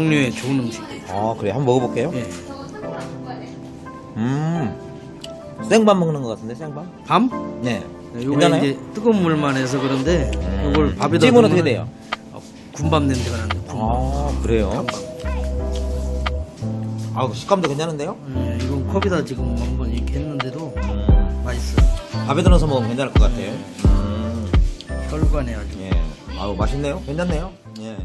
그 당뇨에 좋은 음식이에요. 아 그래 한번 먹어볼게요. 예. 음 생밥 먹는 것 같은데 생밥? 밤? 네. 요게 괜찮아요? 이제 뜨거운 물만 해서 그런데 음. 요걸 밥에다 찜은 넣으면 어떻게 돼요? 어, 군밥 냄새가 나는데 군밥. 아 그래요? 아 식감도 괜찮은데요? 예, 이건 컵에다 지금 한번 이렇게 했는데도 음, 맛있어 요. 밥에 넣어서 먹으면 괜찮을 것 같아요. 음, 혈관에 아주. 예. 아우 맛있네요. 괜찮네요. 예.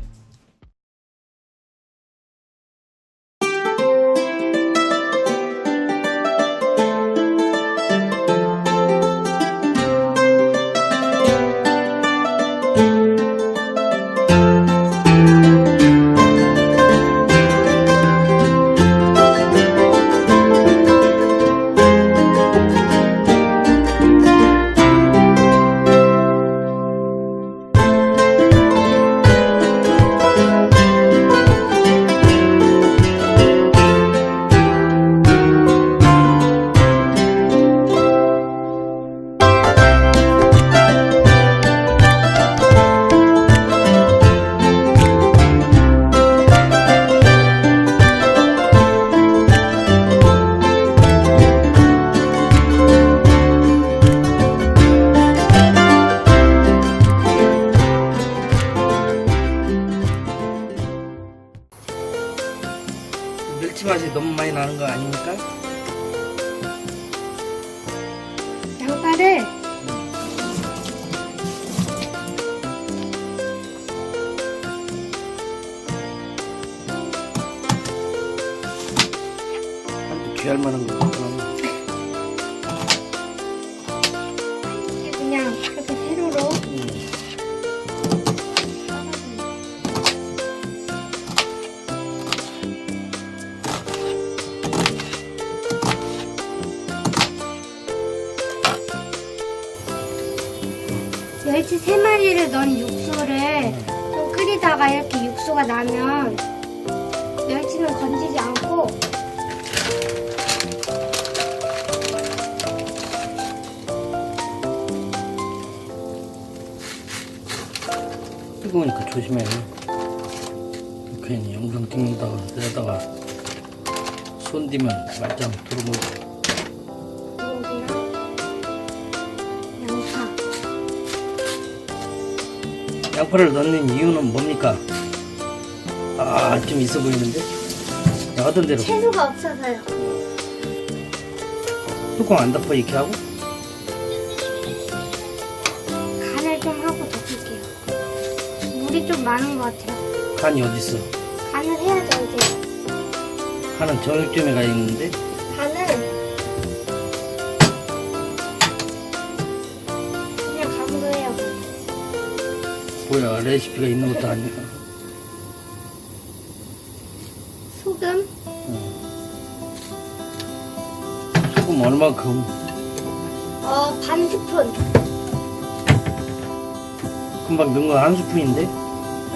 멸치 맛이 너무 많이 나는 거 아닙니까? 양파를 귀할 만한 거. 좀 끓이다가 이렇게 육수가 나면 멸치는 건지지 않고 뜨거우니까 조심해. 괜히 영상 찍는다가 내다가 손 디면 말짱 들어오고. 양파를 넣는 이유는 뭡니까? 아, 좀 있어 보이는데? 야, 하던 대로 채소가 없어서요. 뚜껑 안 덮어 이렇게 하고 간을 좀 하고 덮을게요. 물이 좀 많은 것 같아요. 간이 어디 있어? 간을 해야죠 이제. 간은 정육점에 가 있는데 뭐야 레시피가 있는 것도 아니야. 소금 소금 얼마큼? 어, 반 스푼. 금방 넣은 거 한 스푼인데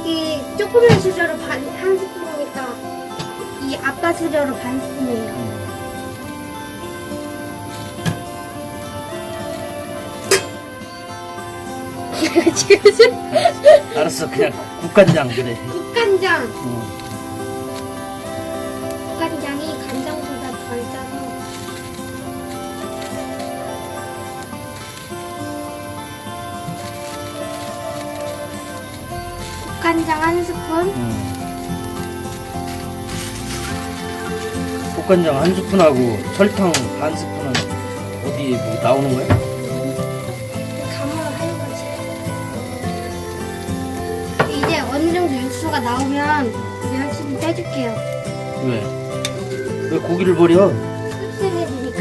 이 조그만 수저로 반, 한 스푼이니까 이 아빠 수저로 반 스푼이에요. 알았어 그냥 국간장 그래. 국간장. 어. 국간장이 간장보다 덜 짜서 국간장 한 스푼, 음. 국간장 한 스푼하고 설탕 반 스푼은 어디 뭐 나오는 거야? 나오면 멸치를 떼줄게요. 왜? 왜 고기를 버려? 흡수해주니까.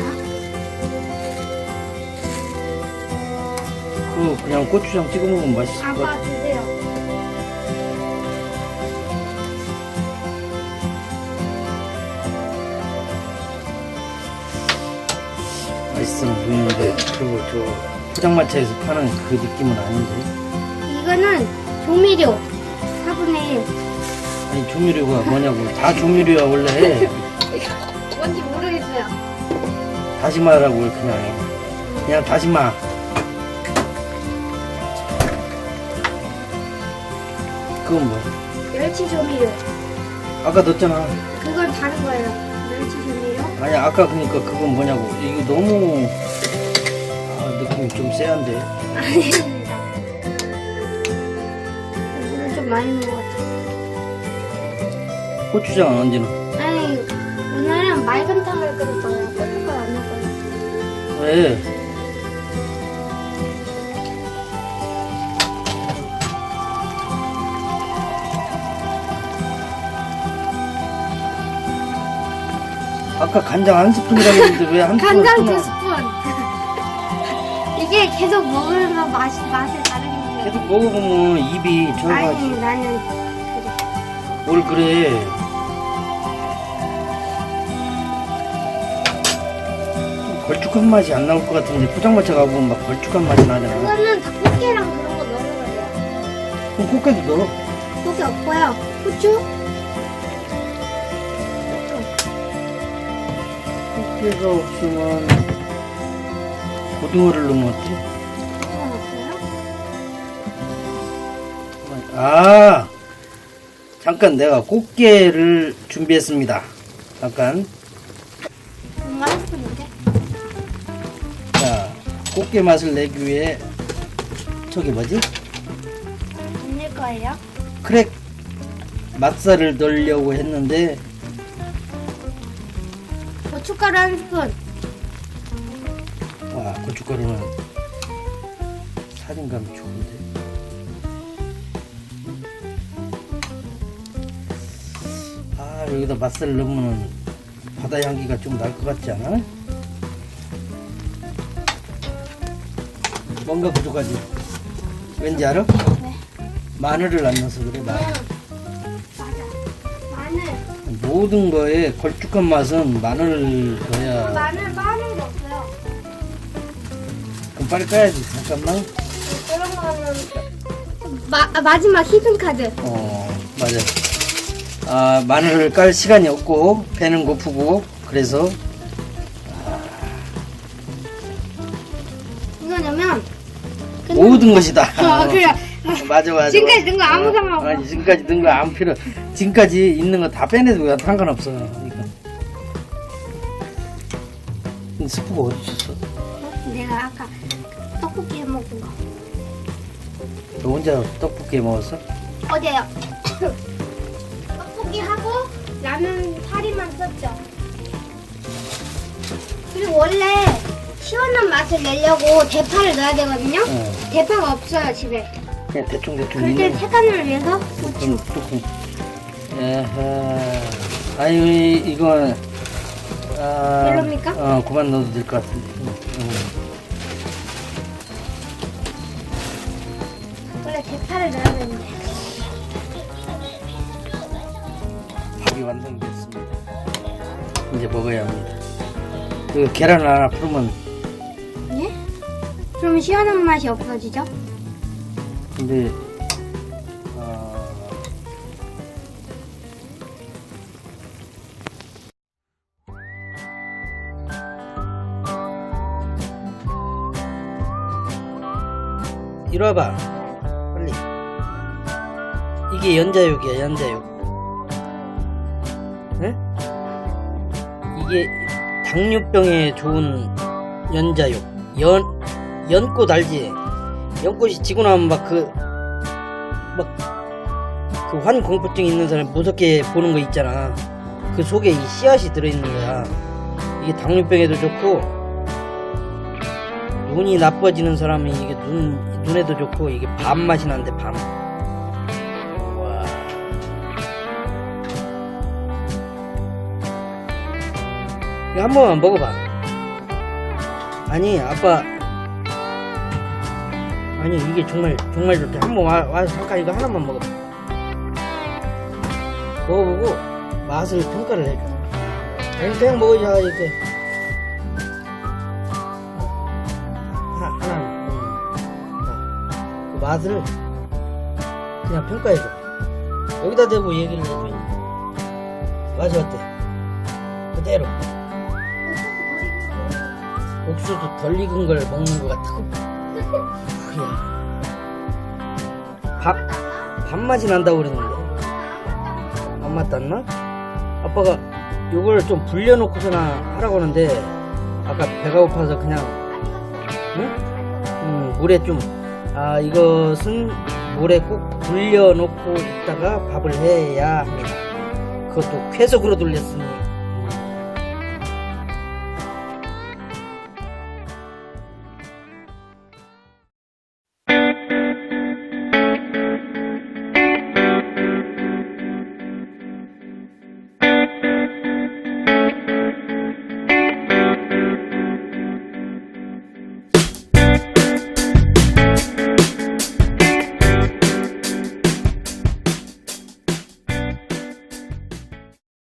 그거 그냥 고추장 찍어 먹으면 맛있을 것 아빠 같아. 드세요. 맛있어 보이는데 그거 저 포장마차에서 파는 그 느낌은 아닌데. 이거는 조미료 4분의 1. 아니 조미료가 뭐냐고 다 조미료야 원래 뭔지 모르겠어요. 다시마라고 그냥 해. 그냥 다시마 그건 뭐야 멸치 조미료. 아까 넣었잖아. 그건 다른 거예요. 멸치 조미료. 아니 아까 그니까 그건 뭐냐고. 이거 너무 아, 느낌이 좀 세한데. 아닙니 좀 많이 넣은 것 같아요. 고추장은 언제 넣어? 아니, 오늘은 맑은 탕을 끓일 거예요. 고춧가루 안 넣을 거예요. 왜? 아까 간장 한 스푼이라고 했는데 왜 한 스푼 간장? 두 스푼. 이게 계속 먹으면 맛이 맛이. 계속 먹어보면 입이 아니 저하지 나는 뭘 그래 걸쭉한 맛이 안 나올 것 같은데 포장마차 가보면 막 걸쭉한 맛이 나잖아 그거는 닭고기랑 그런 거 넣는 거예요. 그럼 꽃게도 넣어 고기 없고요. 후추. 꽃게가 없으면 고등어를 넣으면 어때? 아 잠깐 내가 꽃게를 준비했습니다 잠깐 뭔가 한 스푼인데. 자 꽃게 맛을 내기 위해 저기 뭐지? 넣을 거예요. 크랙 맛살을 넣으려고 했는데 고춧가루 한 스푼. 와 고춧가루는 사진감이 좋은데 여기다 맛살을 넣으면 바다 향기가 좀 날 것 같지 않아? 뭔가 부족하지? 왠지 알아? 네. 마늘을 안 넣어서 그래 마늘 맞아. 마늘. 모든 거에 걸쭉한 맛은 마늘을 넣어야 마늘 거 없어요. 그럼 빨리 까야지 잠깐만 그런 거는 마, 아, 마지막 히든 카드. 어 맞아 아 마늘을 깔 시간이 없고 배는 고프고 그래서 이거 넣으면 끝나- 모든 것이 다 어, 그래. 맞아 맞아 지금까지 넣은 거 아무 상관없어. 아니 지금까지 넣은 거 아무 필요 지금까지 있는 거 다 빼내도 왜 상관없어 이거 이 스프가 어디 있었어 내가 아까 떡볶이 해 먹은 거. 너 혼자 떡볶이 먹었어? 어제요. 라면 사리만 썼죠. 그리고 원래 시원한 맛을 내려고 대파를 넣어야 되거든요. 어 대파가 없어요 집에. 그냥 대충 대충 그때 있는 거 색감을 위해서 뚜껑 뚜껑 에헤 아유 이- 이건 아, 별로입니까? 어 그만 넣어도 될 것 같은데 응. 원래 대파를 넣어야 되는데. 완성됐습니다 이제 먹어야 합니다 그 계란 하나 풀으면 예? 그럼 시원한 맛이 없어지죠? 근데 아, 이리 와봐 빨리 이게 연자육이야 연자육 이게 당뇨병에 좋은 연자육 연 연꽃 알지? 연꽃이 지고 나면 막 그 막 그 환공포증 있는 사람 무섭게 보는 거 있잖아. 그 속에 이 씨앗이 들어있는 거야. 이게 당뇨병에도 좋고 눈이 나빠지는 사람이 이게 눈 눈에도 좋고 이게 밤 맛이 나는데 밤. 이거 한 번만 먹어봐. 아니 아빠. 아니 이게 정말 정말 좋대. 한번 와, 와서 잠깐 이거 하나만 먹어봐. 먹어보고 맛을 평가를 해줘 아니 그냥 먹어야 이렇게 하나 하나 음. 자, 그 맛을 그냥 평가해줘. 여기다 대고 얘기를 해줘 맛이 어때? 그대로 옥수수 덜 익은 걸 먹는 것 같고 그야 밥 밥맛이 난다고 그랬는데 안 맞았나? 아빠가 이걸 좀 불려놓고서나 하라고 하는데 아까 배가 고파서 그냥 응? 음, 물에 좀 아 이것은 물에 꼭 불려놓고 있다가 밥을 해야 합니다. 그것도 쾌속으로 돌렸으니